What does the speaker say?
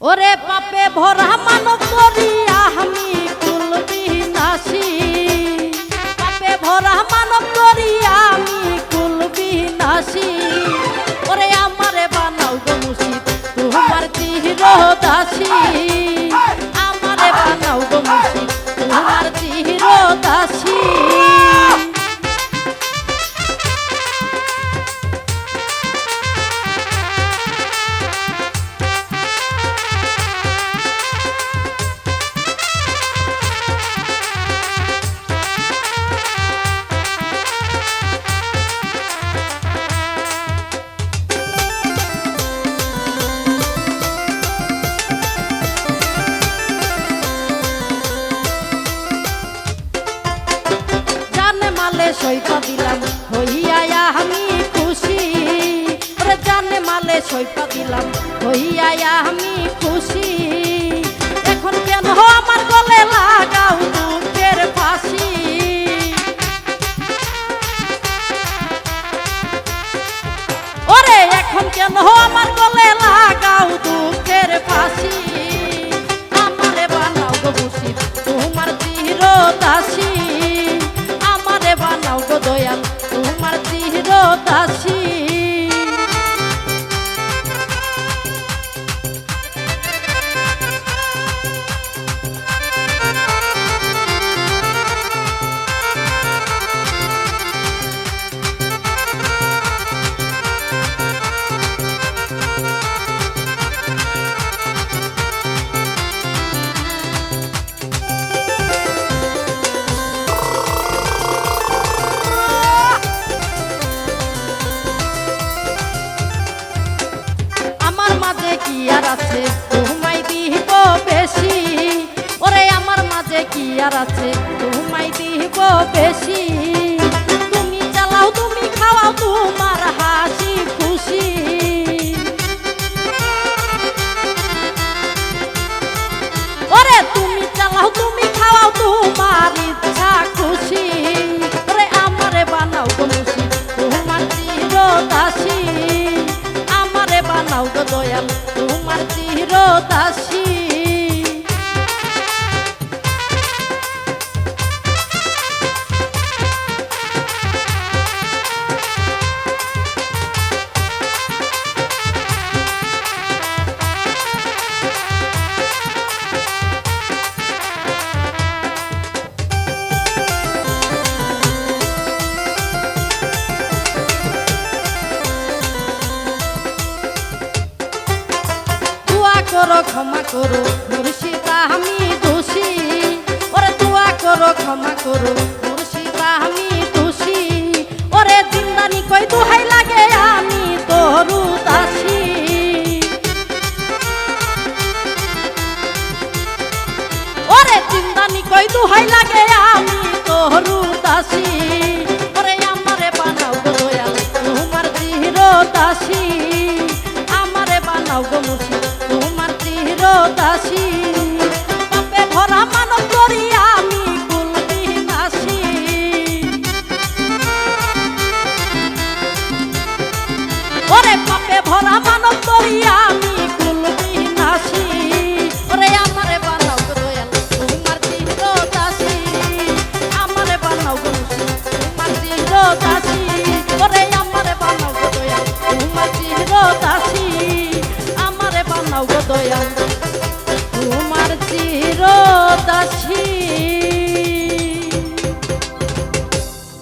ওরে পাপে ভরা মানব করিয়া আমি কুল বিনাশী পাপে ভরা মানব করিয়া আমি কুল বিনাশী ওরে আমারে বানাও গো মুসি তোমার চির দাসী। সৈপা দিলাম আমি খুশি। ওরে জানে মালে সৈপা দিলাম হইয়া আমি খুশি। এখন কেন আমার গলে লাগাও দুঃখের ফাঁসি? ওরে এখন কেন আমার গলে লাগাও দুঃখের মাঝে কি আর আছে? তোমাই দিব বেশি। ওরে আমার মাঝে কি আর আছে? তোমাই দিব বেশি। করো, ক্ষমা করো, মুর্শিদা আমি দোষী। ওরে দোয়া করো, ক্ষমা করো, মুর্শিদা আমি দোষী। ওরে জিন্দানি কই দোহাই লাগে, আমি তোরু দাসী। ওরে জিন্দানি কই দোহাই লাগে, আমি তোরু দাসী। ওরে আমারে বানাও গো দয়াল, তোমার চির দাসী। আমারে বানাও গো মুর্শিদ দাসী তোমার চির দাসী